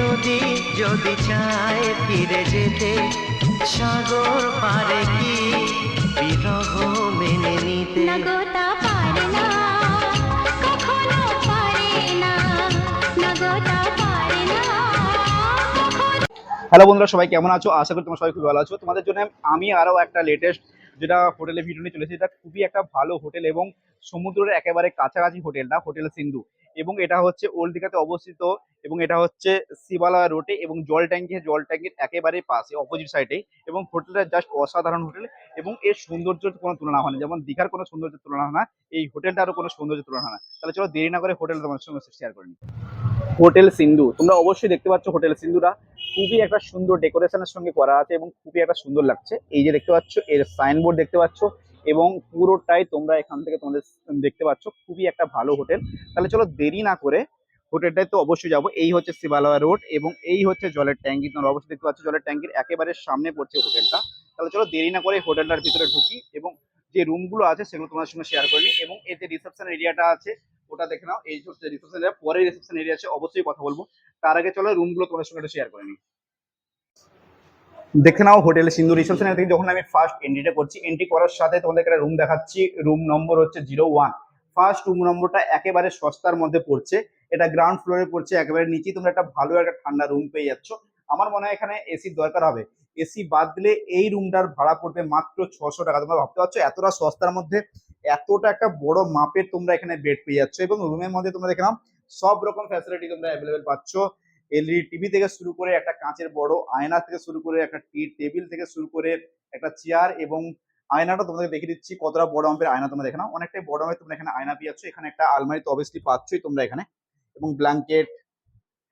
নদী যদি চায় ফিরে যেতে সাগর পারে কি বিরহ মেনে নিতে? নগতা পারে না কখনো পারে না নগতা পারে না হ্যালো বন্ধুরা সবাই কেমন আছো? আশা করি তোমরা সবাই খুব ভালো আছো। তোমাদের জন্য আমি আরও একটা লেটেস্ট যেটা হোটেলে ভিডিও নিয়ে চলেছি এটা খুবই একটা ভালো হোটেল এবং সমুদ্রের একেবারে কাছাকাছি হোটেলটা হোটেল সিন্ধু। এবং এটা হচ্ছে ওল্ড দীঘাতে অবস্থিত এবং এটা হচ্ছে শিবালয় রোডে এবং জল ট্যাঙ্কি, জল ট্যাঙ্কির একেবারে পাশে অপোজিট সাইডে এবং হোটেলটা জাস্ট অসাধারণ হোটেল এবং এর সৌন্দর্যের কোনো তুলনা হয় না যেমন দীঘার কোনো সৌন্দর্যের তুলনা হয় না, এই হোটেলটারও কোনো সৌন্দর্যের তুলনা হয় না। তাহলে চলো দেরি না করে হোটেল তোমার সঙ্গে শেয়ার করে নিই। হোটেল সিন্ধু, তোমরা অবশ্যই দেখতে পাচ্ছ হোটেল সিন্ধুটা খুবই একটা সুন্দর ডেকোরেশনের সঙ্গে করা আছে এবং খুবই একটা সুন্দর লাগছে। এই যে দেখতে পাচ্ছ, এর সাইনবোর্ড দেখতে পাচ্ছ। এবং পুরোটাই তোমরা এখান থেকে তোমাদের দেখতে পাচ্ছ। খুবই একটা ভালো হোটেল। তাহলে চলো দেরি না করে হোটেলটায় তো অবশ্যই যাব। এই হচ্ছে শিবালয়া রোড এবং এই হচ্ছে জলের ট্যাঙ্কি। তোমরা অবশ্যই দেখতে পাচ্ছ জলের ট্যাঙ্কির একেবারে সামনে পড়ছে হোটেলটা। তাহলে চলো দেরি না করে হোটেলটার ভিতরে ঢুকি এবং যে রুমগুলো আছে সেগুলো তোমার সঙ্গে শেয়ার করে নিই এবং এই যে রিসেপশন এরিয়াটা আছে, ওটা দেখে নাও। এই হচ্ছে রিসেপশন এরিয়া পরে রিসেপশন এরিয়া আছে, অবশ্যই কথা বলব। তার আগে চলো রুমগুলো তোমার সঙ্গে একটু শেয়ার করে নিই। দেখে নাও হোটেল সিন্ধু রিসেপশন থেকে যখন আমি ফার্স্ট এন্ট্রিটা করছি এন্ট্রি করার সাথে তোমাদের একটা রুম দেখাচ্ছি। রুম নম্বর হচ্ছে জিরো ওয়ান ফার্স্ট রুম নম্বরটা একেবারে সস্তার মধ্যে পড়ছে। এটা গ্রাউন্ড ফ্লোরে পড়ছে, একেবারে নিচেই তোমরা একটা ভালো একটা ঠান্ডা রুম পেয়ে যাচ্ছ। আমার মনে হয় এখানে এসির দরকার হবে। এসি বাদ দিলে এই রুমটার ভাড়া পড়বে মাত্র ছশো টাকা। তোমরা ভাবতে পারছ, এতটা সস্তার মধ্যে এতটা একটা বড় মাপের তোমরা এখানে বেড পেয়ে যাচ্ছ এবং রুমের মধ্যে তোমরা দেখে নাও, সব রকম ফ্যাসিলিটি তোমরা অ্যাভেলেবেল পাচ্ছ। এলইডি টিভি থেকে শুরু করে একটা কাঁচের বড় আয়না থেকে শুরু করে একটা টি টেবিল থেকে শুরু করে একটা চেয়ার এবং আয়নাটা তোমাদের দেখে দিচ্ছি, কতটা বড় মাপের আয়না তোমরা দেখে নাও। অনেকটাই বড় মাপের তোমরা এখানে আয়না পেয়ে যাচ্ছ। এখানে একটা আলমারি তো অবভিয়াসলি পাচ্ছই তোমরা এখানে। এবং ব্ল্যাঙ্কেট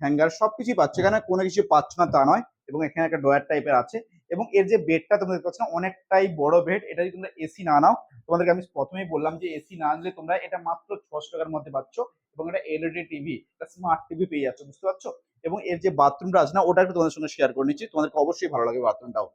হ্যাঙ্গার সবকিছুই পাচ্ছ। এখানে কোনো কিছু পাচ্ছ না তা নয়। এবং এখানে একটা ডয়ার টাইপের আছে। এবং এর যে বেডটা তোমরা দেখতে পাচ্ছ, অনেকটাই বড় বেড এটা যদি তোমরা এসি না নাও, তোমাদেরকে আমি প্রথমেই বললাম যে এসি না নিলে তোমরা এটা মাত্র ছশো টাকার মধ্যে পাচ্ছ। এবং এটা এলইডি টিভি এটা স্মার্ট টিভি পেয়ে যাচ্ছ। বুঝতে পারছ? এবং এর যে বাথরুমটা আছে না, ওটা একটু তোমাদের সঙ্গে শেয়ার করে নিচ্ছি। তোমাদেরকে অবশ্যই ভালো লাগবে বাথরুমটাও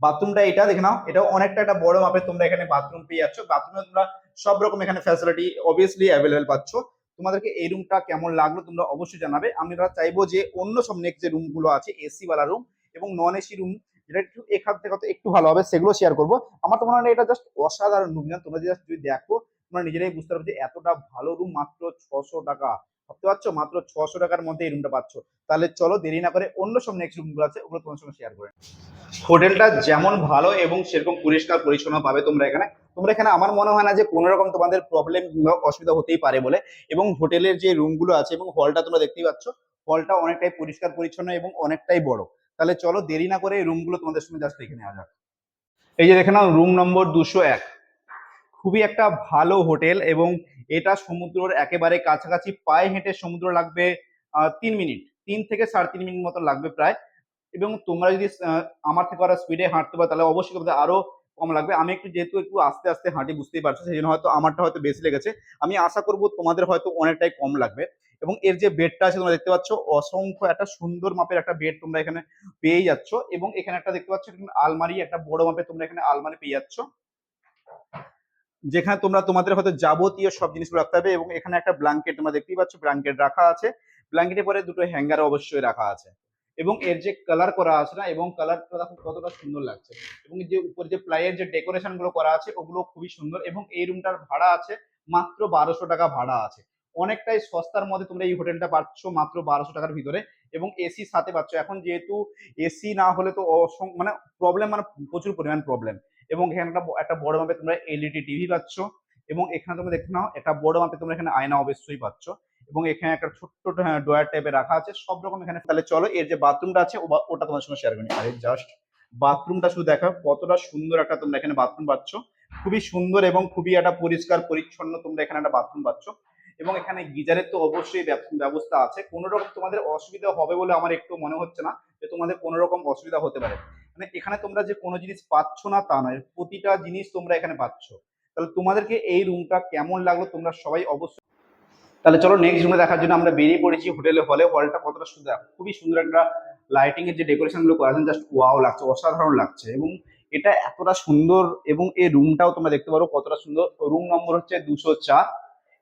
বাথরুমটা এটা, দেখে নাও এটা অনেকটা একটা বড় মাপের তোমরা এখানে বাথরুম পেয়ে যাচ্ছ। বাথরুমে তোমরা সব রকম এখানে ফ্যাসিলিটি অবভিয়াসলি অ্যাভেলেবেল পাচ্ছ। তোমাদেরকে এই রুমটা কেমন লাগল তোমরা অবশ্যই জানাবে। আমরা চাইব যে অন্য সব নেক্সট যে রুমগুলো আছে এসি ওয়ালা রুম এবং নন এসি রুম যেটা একটু এখান থেকে একটু ভালো হবে, সেগুলো শেয়ার করব। আমার তো মনে হয় এটা জাস্ট অসাধারণ রুম তোমরা জাস্ট যদি দেখো, তোমরা নিজেরাই বুঝতে পারবে যে এতটা ভালো রুম মাত্র ছশো টাকা। ভাবতে পারছ? মাত্র ছশো টাকার মধ্যে এই রুমটা পাচ্ছ। তাহলে চলো দেরি না করে অন্য সব নেক্সট রুমগুলো আছে, ওগুলো তোমার সঙ্গে শেয়ার করে হোটেলটা যেমন ভালো এবং সেরকম পরিষ্কার পরিচ্ছন্ন পাবে তোমরা এখানে। তোমরা এখানে আমার মনে হয় না যে কোনো রকম তোমাদের প্রবলেম অসুবিধা হতেই পারে বলে। এবং হোটেলের যে রুমগুলো আছে এবং হলটা তোমরা দেখতেই পাচ্ছ হলটা অনেকটাই পরিষ্কার পরিচ্ছন্ন এবং অনেকটাই বড়। তাহলে চলো দেরি না করে এই রুমগুলো তোমাদের সঙ্গে জাস্ট দেখে নেওয়া যাক। এই যে দেখে নাও রুম নম্বর দুশো এক। খুবই একটা ভালো হোটেল এবং এটা সমুদ্রের একেবারে কাছাকাছি পায়ে হেঁটে সমুদ্র লাগবে তিন মিনিট। তিন থেকে সাড়ে তিন মিনিট মতো লাগবে প্রায়। এবং তোমরা যদি আমার থেকে আরও স্পিডে হাঁটতে পারো, তাহলে অবশ্যই তোমাদের আরও কম লাগবে। আমি একটু যেহেতু একটু আস্তে আস্তে হাঁটি, বুঝতেই পারছ, সেই জন্য হয়তো আমারটা হয়তো বেশি লেগেছে। আমি আশা করব তোমাদের হয়তো অনেকটাই কম লাগবে। এবং এর যে বেডটা আছে, তোমরা দেখতে পাচ্ছ, অসংখ্য একটা সুন্দর মাপের একটা বেড তোমরা এখানে পেয়ে যাচ্ছ। এবং এখানে একটা দেখতে পাচ্ছ আলমারি, একটা বড় মাপের তোমরা এখানে আলমারি পেয়ে যাচ্ছ। যেখানে তোমরা তোমাদের হয়তো যাবতীয় সব জিনিসগুলো রাখতে হবে এবং এখানে একটা ব্ল্যাঙ্কেট তোমরা দেখতেই পাচ্ছ ব্ল্যাঙ্কেট রাখা আছে। ব্ল্যাঙ্কেটের পরে দুটো হ্যাঙ্গার অবশ্যই রাখা আছে। এবং এর যে কালার করা আছে না, এবং কালারটা দেখো কতটা সুন্দর লাগছে। এবং যে উপরে যে প্লাইয়ের যে ডেকোরেশনগুলো করা আছে ওগুলো খুবই সুন্দর এবং এই রুমটার ভাড়া আছে মাত্র বারোশো টাকা ভাড়া আছে। অনেকটাই সস্তার মধ্যে তোমরা এই হোটেলটা পাচ্ছ মাত্র বারোশো টাকার ভিতরে এবং এসি সাথে পাচ্ছ। এখন যেহেতু এসি না হলে তো মানে প্রবলেম মানে প্রচুর পরিমাণ প্রবলেম এবং এখানে একটা একটা বড় মাপে তোমরা এলইডি টিভি পাচ্ছ এবং এখানে তোমরা দেখতে নাও, একটা বড় মাপে তোমরা এখানে আয়না অবশ্যই পাচ্ছ এবং এখানে একটা ছোট্ট ডয়ার টাইপের রাখা আছে, সব রকম এখানে তাহলে চলো এর যে বাথরুমটা আছে ওটা তোমার সঙ্গে শেয়ার করি। আরে জাস্ট বাথরুমটা শুধু দেখো কতটা সুন্দর একটা তোমরা এখানে বাথরুম পাচ্ছ। খুবই সুন্দর এবং খুবই একটা পরিষ্কার, পরিচ্ছন্ন তোমরা এখানে একটা বাথরুম পাচ্ছ। এবং এখানে গিজারের তো অবশ্যই ব্যবস্থা আছে। কোনো রকম তোমাদের অসুবিধা হবে বলে আমার একটু মনে হচ্ছে না যে তোমাদের কোনো রকম অসুবিধা হতে পারে। মানে এখানে তোমরা যে কোনো জিনিস পাচ্ছ না তা নয়, প্রতিটা জিনিস তোমরা এখানে পাচ্ছ। তাহলে তোমাদেরকে এই রুমটা কেমন লাগল তোমরা সবাই অবশ্যই তাহলে চলো নেক্সট রুমে দেখার জন্য আমরা বেরিয়ে পড়েছি হোটেলে হলে হলটা কতটা সুন্দর, খুবই সুন্দর একটা লাইটিং এর যে ডেকোরেশনগুলো করা জাস্ট ওয়াও লাগছে, অসাধারণ লাগছে। এবং এটা এতটা সুন্দর এবং এই রুমটাও তোমরা দেখতে পারো কতটা সুন্দর। রুম নম্বর হচ্ছে দুশো চার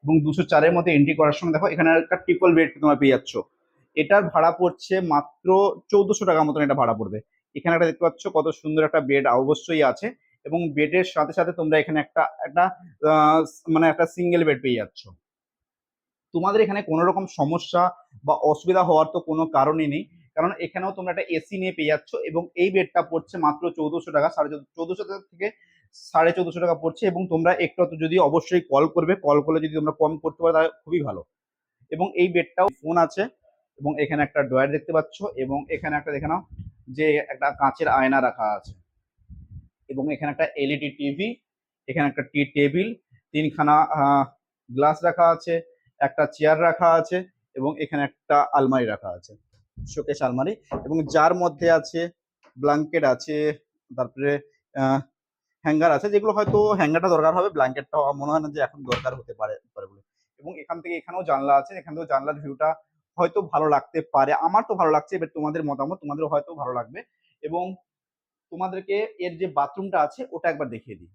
এবং দুশো চারের মধ্যে এন্ট্রি করার সময় দেখো, এখানে একটা ট্রিপল বেড তোমরা পেয়ে যাচ্ছ। এটার ভাড়া পড়ছে মাত্র চৌদ্দশো টাকা মতন এটা ভাড়া পড়বে। এখানে একটা দেখতে পাচ্ছ কত সুন্দর একটা বেড অবশ্যই আছে এবং বেডের সাথে সাথে তোমরা এখানে একটা একটা মানে একটা সিঙ্গেল বেড পেয়ে যাচ্ছ। তোমাদের এখানে কোনো রকম সমস্যা বা অসুবিধা হওয়ার তো কোনো কারণই নেই, কারণ এখানেও তোমরা একটা এসি নিয়ে পেয়ে যাচ্ছ এবং এই বেডটা পড়ছে মাত্র চৌদ্দশো টাকা, সাড়ে চৌদ্দশো টাকা থেকে সাড়ে চৌদ্দশো টাকা পড়ছে এবং তোমরা একটু যদি অবশ্যই কল করবে কল করলে যদি তোমরা কম করতে পারো তাহলে খুবই ভালো। এবং এই বেডটাও ফোন আছে এবং এখানে একটা ড্রয়ার দেখতে পাচ্ছ এবং এখানে একটা, দেখে নাও। যে একটা কাঁচের আয়না রাখা আছে। এবং এখানে একটা এলইডি টিভি এখানে একটা টি টেবিল, তিনখানা গ্লাস রাখা আছে, একটা চেয়ার রাখা আছে, এবং এখানে একটা আলমারি রাখা আছে শোকেশ আলমারি। এবং যার মধ্যে আছে ব্ল্যাঙ্কেট আছে, তারপরে হ্যাঙ্গার আছে, যেগুলো হয়তো হ্যাঙ্গারটা দরকার হবে ব্ল্যাঙ্কেটটা মনে হয় না যে এখন দরকার হতে পারে পারে বলে। এবং এখান থেকে এখানেও জানলা আছে, এখান থেকেও জানলার ভিউটা হয়তো ভালো লাগতে পারে। আমার তো ভালো লাগছে, এবার তোমাদের মতামত তোমাদের হয়তো ভালো লাগবে। এবং তোমাদেরকে এর যে বাথরুমটা আছে, ওটা একবার দেখিয়ে দিই।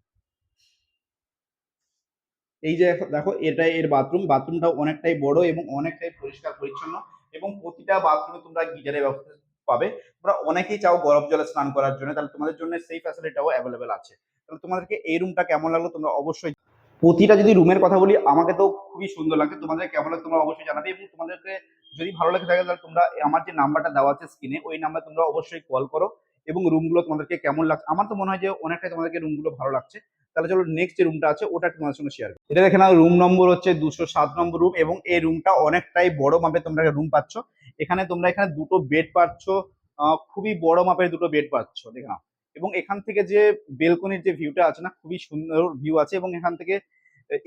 এই যে দেখো এটা এর বাথরুম বাথরুমটা অনেকটাই বড় এবং অনেকটাই পরিষ্কার, পরিচ্ছন্ন এবং প্রতিটা বাথরুমে তোমরা গিজারের ব্যবস্থা পাবে। তোমরা অনেকেই চাও গরম জলে স্নান করার জন্য। তাহলে তোমাদের জন্য সেই ফ্যাসিলিটিটাও অ্যাভেলেবেল আছে। তাহলে তোমাদেরকে এই রুমটা কেমন লাগল তোমরা অবশ্যই প্রতিটা যদি রুমের কথা বলি, আমাকে তো খুবই সুন্দর লাগে তোমাদের কেমন লাগে তোমরা অবশ্যই জানাবে এবং তোমাদেরকে যদি ভালো লাগে থাকে তাহলে তোমরা আমার যে নাম্বারটা দেওয়া আছে স্ক্রিনে, ওই নাম্বার তোমরা অবশ্যই কল করো এবং রুমগুলো তোমাদেরকে কেমন লাগছে। আমার তো মনে হয় যে অনেকটাই তোমাদেরকে রুমগুলো ভালো লাগছে। তাহলে চলো নেক্সট যে রুমটা আছে, ওটা তোমাদের সঙ্গে শেয়ার এটা দেখে নাও রুম নম্বর হচ্ছে দুশো সাত নম্বর রুম এবং এই রুমটা অনেকটাই বড় মাপে তোমরা রুম পাচ্ছ। এখানে তোমরা এখানে দুটো বেড পাচ্ছ খুবই বড় মাপের দুটো বেড পাচ্ছ, দেখে নাও। এবং এখান থেকে যে বেলকনির যে ভিউটা আছে না, খুবই সুন্দর ভিউ আছে এবং এখান থেকে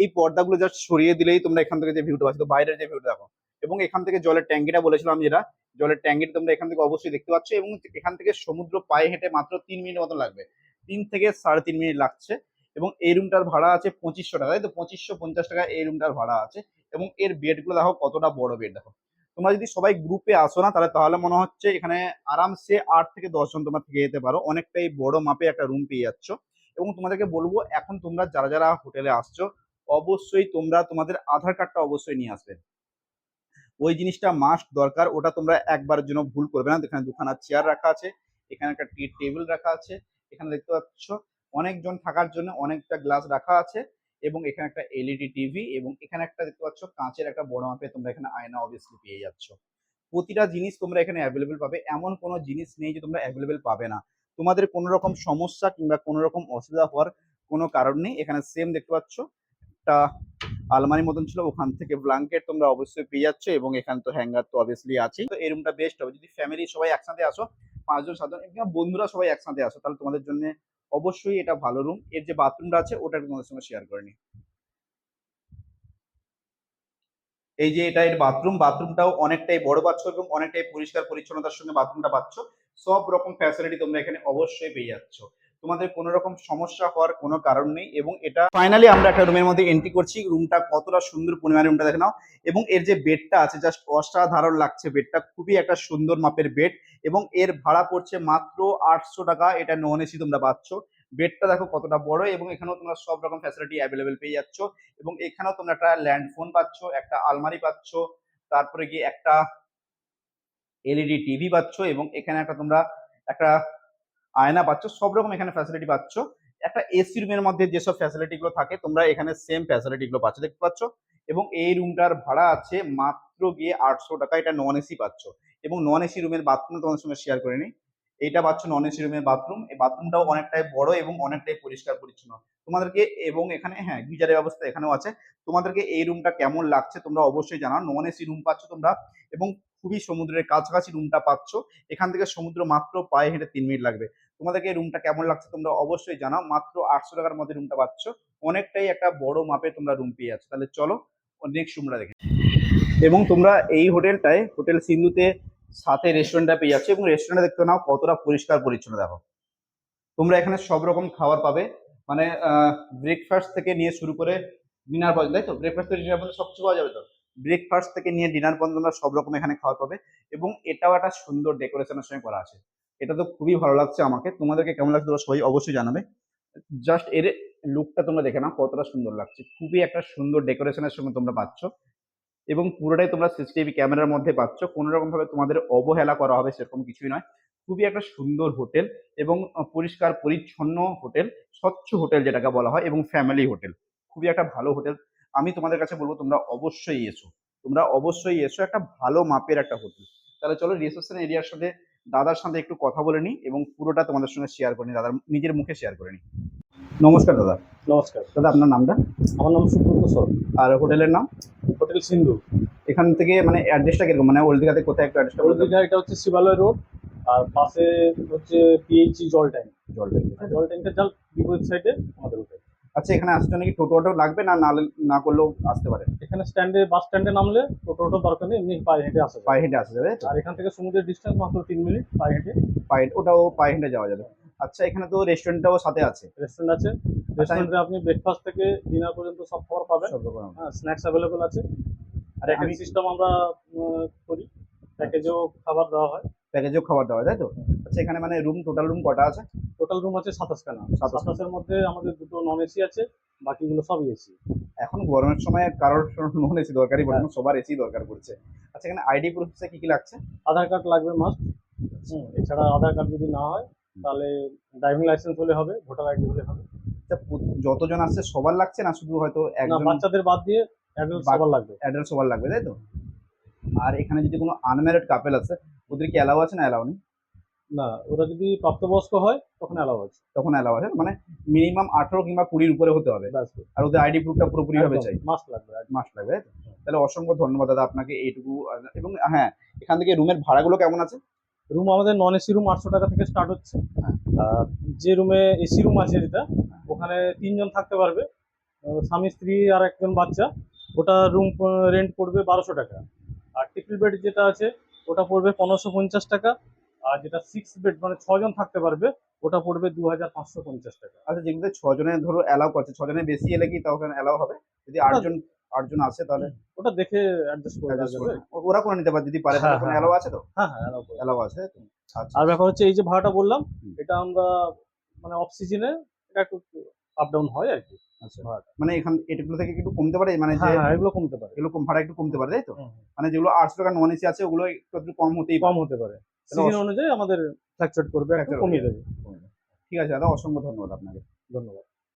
এই পর্দাগুলো জাস্ট সরিয়ে দিলেই তোমরা এখান থেকে যে ভিউটা পাচ্ছ, তো বাইরের যে ভিউটা দেখো। এবং এখান থেকে জলের ট্যাঙ্কিটা বলেছিলাম যেটা, জলের ট্যাঙ্কিটা তোমরা এখান থেকে অবশ্যই দেখতে পাচ্ছ এবং এখান থেকে সমুদ্র পায়ে হেঁটে মাত্র তিন মিনিট মতো লাগবে। তিন থেকে সাড়ে তিন মিনিট লাগছে এবং এই রুমটার ভাড়া আছে পঁচিশশো টাকা। তাই তো? পঁচিশশো পঞ্চাশ টাকা এই রুমটার ভাড়া আছে এবং এর বেডগুলো দেখো কতটা বড় বেড দেখো। তোমরা যদি সবাই গ্রুপে আসো না, তাহলে তাহলে মনে হচ্ছে এখানে আরামসে আট থেকে দশ জন তোমরা থেকে যেতে পারো। অনেকটাই বড় মাপে একটা রুম পেয়ে যাচ্ছ। এবং তোমাদেরকে বলব, এখন তোমরা যারা যারা হোটেলে আসছো অবশ্যই তোমরা তোমাদের আধার কার্ডটা অবশ্যই নিয়ে আসবে। ওই জিনিসটা মাস্ট দরকার, ওটা তোমরা একবারের জন্য ভুল করবে না। এখানে দুখানা চেয়ার রাখা আছে, এখানে একটা টি টেবিল রাখা আছে, এখানে দেখতে পাচ্ছ অনেকজন থাকার জন্য অনেকটা গ্লাস রাখা আছে এবং এখানে একটা এলইডি টিভি এবং এখানে একটা দেখতে পাচ্ছ কাঁচের একটা বড় মাপে তোমরা এখানে আয়না অবভিয়াসলি পেয়ে যাচ্ছ। প্রতিটা জিনিস তোমরা এখানে অ্যাভেলেবেল পাবে, এমন কোনো জিনিস নেই যে তোমরা অ্যাভেলেবেল পাবে না। তোমাদের কোনো রকম সমস্যা কিংবা কোনো রকম অসুবিধা হওয়ার কোনো কারণ নেই। এখানে সেম দেখতে পাচ্ছ একটা আলমারি মতন ছিল, ওখান থেকে ব্ল্যাঙ্কেট তোমরা অবশ্যই পেয়ে যাচ্ছ এবং এখানে তো হ্যাঙ্গার তো অবভিয়াসলি আছে তো এই রুমটা বেস্ট হবে। যদি ফ্যামিলি সবাই একসাথে আসো, পাঁচজন, সাতজন বন্ধুরা সবাই একসাথে আসো, তাহলে তোমাদের জন্য অবশ্যই এটা ভালো রুম এর যে বাথরুমটা আছে, ওটা তোমাদের সঙ্গে শেয়ার করে নি এই যে এটা এর বাথরুম বাথরুমটাও অনেকটাই বড় পাচ্ছ এবং অনেকটাই পরিষ্কার পরিচ্ছন্নতার সঙ্গে বাথরুমটা পাচ্ছ। সব রকম ফ্যাসিলিটি তোমরা এখানে অবশ্যই পেয়ে যাচ্ছ। তোমাদের কোনো রকম সমস্যা হওয়ার কোনো কারণ নেই এবং এটা ফাইনালি আমরা একটা রুমের মধ্যে এন্ট্রি করছি। রুমটা কতটা সুন্দর পরিমাণে রুমটা দেখে নাও। এবং এর যে বেডটা আছে জাস্ট অসাধারণ লাগছে বেডটা খুবই একটা সুন্দর মাপের বেড এবং এর ভাড়া পড়ছে মাত্র আটশো টাকা। এটা নন এসি তোমরা পাচ্ছ। বেডটা দেখো কতটা বড় এবং এখানেও তোমরা সব রকম ফ্যাসিলিটি অ্যাভেলেবেল পেয়ে যাচ্ছ। এবং এখানেও তোমরা একটা ল্যান্ড ফোন পাচ্ছ, একটা আলমারি পাচ্ছ, তারপরে গিয়ে একটা এলইডি টিভি পাচ্ছ এবং এখানে একটা তোমরা একটা আয়না পাচ্ছ, সব রকম এখানে ফ্যাসিলিটি পাচ্ছ। একটা এসি রুমের মধ্যে যেসব ফ্যাসিলিটি গুলো থাকে, তোমরা এখানে সেম ফ্যাসিলিটি গুলো পাচ্ছ, দেখতে পাচ্ছ? এবং এই রুমটার ভাড়া আছে মাত্র গিয়ে আটশো টাকা, এটা নন এসি পাচ্ছ। এবং নন এসি রুমের বাথরুম তোমাদের সঙ্গে শেয়ার করে নিই। এইটা পাচ্ছ নন এসি রুমের বাথরুম এই বাথরুমটাও অনেকটাই বড় এবং অনেকটাই পরিষ্কার পরিচ্ছন্ন। তোমাদেরকে এবং এখানে হ্যাঁ গিজারের ব্যবস্থা এখানেও আছে। তোমাদেরকে এই রুমটা কেমন লাগছে তোমরা অবশ্যই জানাও। নন এসি রুম পাচ্ছ তোমরা এবং খুবই সমুদ্রের কাছাকাছি রুমটা পাচ্ছ। এখান থেকে সমুদ্র মাত্র পায়ে হেঁটে তিন মিনিট লাগবে। তোমাদেরকে রুমটা কেমন লাগছে তোমরা অবশ্যই জানাও। মাত্র আটশো টাকার মধ্যে রুমটা পাচ্ছ। অনেকটাই একটা বড় মাপে তোমরা রুম পেয়ে যাচ্ছ। তাহলে চলো নেক্সট রুমটা দেখে এবং তোমরা এই হোটেলটায়, হোটেল সিন্ধুতে সাথে রেস্টুরেন্টটা পেয়ে যাচ্ছ। এবং রেস্টুরেন্টে দেখতে নাও, কতটা পরিষ্কার পরিচ্ছন্ন, দেখো। তোমরা এখানে সব রকম খাবার পাবে। মানে ব্রেকফাস্ট থেকে নিয়ে শুরু করে ডিনার পর্যন্ত, তাই তো? ব্রেকফাস্ট থেকে ডিনার পর্যন্ত সব কিছু পাওয়া যাবে তো? ব্রেকফাস্ট থেকে নিয়ে ডিনার পর্যন্ত সব রকম এখানে খাওয়া পাবে। এবং এটাও একটা সুন্দর ডেকোরেশনের সঙ্গে করা আছে। এটা তো খুবই ভালো লাগছে আমাকে। তোমাদেরকে কেমন লাগছে তোমরা সবাই অবশ্যই জানাবে। জাস্ট এর লুকটা তোমরা দেখে নাও, কতটা সুন্দর লাগছে। খুবই একটা সুন্দর ডেকোরেশনের সঙ্গে তোমরা পাচ্ছ। এবং পুরোটাই তোমরা সিসিটিভি ক্যামেরার মধ্যে পাচ্ছ। কোনো রকম ভাবে তোমাদের অবহেলা করা হবে সেরকম কিছুই নয়। খুবই একটা সুন্দর হোটেল এবং পরিষ্কার, পরিচ্ছন্ন হোটেল, স্বচ্ছ হোটেল যেটাকে বলা হয়, এবং ফ্যামিলি হোটেল। খুবই একটা ভালো হোটেল। আমি তোমাদের কাছে বলব, তোমরা অবশ্যই এসো। তোমরা অবশ্যই এসো, একটা ভালো মাপের একটা হোটেল। তাহলে চলো রিসেপশন এরিয়ার সাথে দাদার সাথে একটু কথা বলে নিই এবং পুরোটা তোমাদের সঙ্গে শেয়ার করে নিই দাদার নিজের মুখে শেয়ার করে নিই। নমস্কার দাদা। নমস্কার। দাদা আপনার নামটা? আমার নাম সুব্রত সর আর হোটেলের নাম? হোটেল সিন্ধু। এখান থেকে মানে অ্যাড্রেসটা কীরকম? মানে ওল্ড দিঘাতে কোথায় একটা অ্যাড্রেসটা ওলদিঘা এটা হচ্ছে শিবালয় রোড আর পাশে হচ্ছে পিএইচি জল ট্যাঙ্ক জল ট্যাঙ্ক জল ট্যাঙ্কের জাল বিপরীত সাইডে আমাদের হোটেল আচ্ছা এখানে আসার নাকি টোটো অটো লাগবে না না করলেও আসতে পারে? এখানে স্ট্যান্ডে বাস স্ট্যান্ডে নামলে টোটো টোটো দরকার নেই এমনি পায়ে হেঁটে আসা পায়ে হেঁটে আসা যাবে আর এখান থেকে সমুদ্রের ডিস্টেন্স মাত্র তিন মিনিট পায়ে হেঁটে। পায়ে ওটাও পায়ে হেঁটে যাওয়া যাবে। আচ্ছা এখানে তো রেস্টুরেন্টটাও সাথে আছে। রেস্টুরেন্ট আছে। রেস্টুরেন্টে আপনি ব্রেকফাস্ট থেকে ডিনার পর্যন্ত সব খাবার পাবেন। হ্যাঁ স্ন্যাক্স অ্যাভেলেবল আছে। আর আমি সিস্টেম আমরা করি। প্যাকেজেও খাবার দেওয়া হয়। প্যাকেজেও খাবার দেওয়া হয়, তাই তো? আচ্ছা এখানে মানে রুম টোটাল রুম কটা আছে? টোটাল রুম আছে সাতাশখানা। সাতাশের মধ্যে আমাদের দুটো নন এসি আছে বাকিগুলো সব এসি এখন গরমের সময় কারোর নন এসি দরকারই পড়ে না সবার এসি দরকার পড়ছে। আচ্ছা এখানে আইডি প্রুফে কি কি লাগছে? আধার কার্ড লাগবে মাস্ট এছাড়া আধার কার্ড যদি না হয় তাহলে ড্রাইভিং লাইসেন্স হলে হবে ভোটার আইডি হলে হবে। আচ্ছা, যতজন আসছে সবার লাগছে না শুধু হয়তো একজন বাচ্চাদের বাদ দিয়ে অ্যাডাল্ট সবার লাগবে? অ্যাডাল্ট সবার লাগবে তাই তো? আর এখানে যদি কোনো আনম্যারিড কাপেল আছে ওদের কি অ্যালাউ আছে না অ্যালাউ নেই? না ওরা যদি প্রাপ্তবয়স্ক হয় তখন অ্যালাউ আছে। তখন অ্যালাউ আছে মানে মিনিমাম আঠারো কিংবা কুড়ির উপরে হতে হবে। আর ওদের আইডি প্রুফটা পুরোপুরি ভাবে চাই। মাস লাগবে মাস লাগবে তাহলে অসংখ্য ধন্যবাদ দাদা আপনাকে এইটুকু। এবং হ্যাঁ এখান থেকে রুমের ভাড়াগুলো কেমন আছে? রুম আমাদের নন এসি রুম আটশো টাকা থেকে স্টার্ট হচ্ছে। হ্যাঁ। যে রুমে এসি রুম আছে যেটা ওখানে তিনজন থাকতে পারবে। স্বামী স্ত্রী আর একজন বাচ্চা। ওটা রুম রেন্ট পড়বে বারোশো টাকা। আর ট্রিপল বেড যেটা আছে ওটা পড়বে পনেরোশো পঞ্চাশ টাকা। আর যেটা সিক্স বেড মানে ছজন থাকতে পারবে ওটা পড়বে দু হাজার পাঁচশো পঞ্চাশ টাকা। আচ্ছা যেগুলো ছজনের ধরো অ্যালাউ করছে ছজনের বেশি এলে কি তখন অ্যালাউ হবে? যদি আটজন আটজন আছে তাহলে? ওটা দেখে অ্যাডজাস্ট করে যাবে ওরা করে নিতে পারে যদি পারে হ্যাঁ, তখন হ্যাঁ। অ্যালাউ আছে তো? হ্যাঁ হ্যাঁ allow অ্যালাউ আছে আচ্ছা। আর ব্যাপার হচ্ছে এই যে ভাড়াটা বললাম এটা আমরা মানে অফ সিজনে এটা একটু আপ ডাউন হয় আর কি। মানে এখান এগুলো থেকে একটু কমতে পারে? মানে যে হ্যাঁ হ্যাঁ এগুলো কমতে পারে। এগুলো কম ভাড়া একটু কমতে পারে তাই তো। মানে যেগুলো আটশো টাকা নন এসি আছে ওগুলো একটু একটু কম হতেই কম হতে পারে। সিজন অনুযায়ী আমাদের ফ্ল্যাকচুয়েট করবে কমিয়ে দেবে। ঠিক আছে দাদা অসংখ্য ধন্যবাদ আপনাকে। ধন্যবাদ।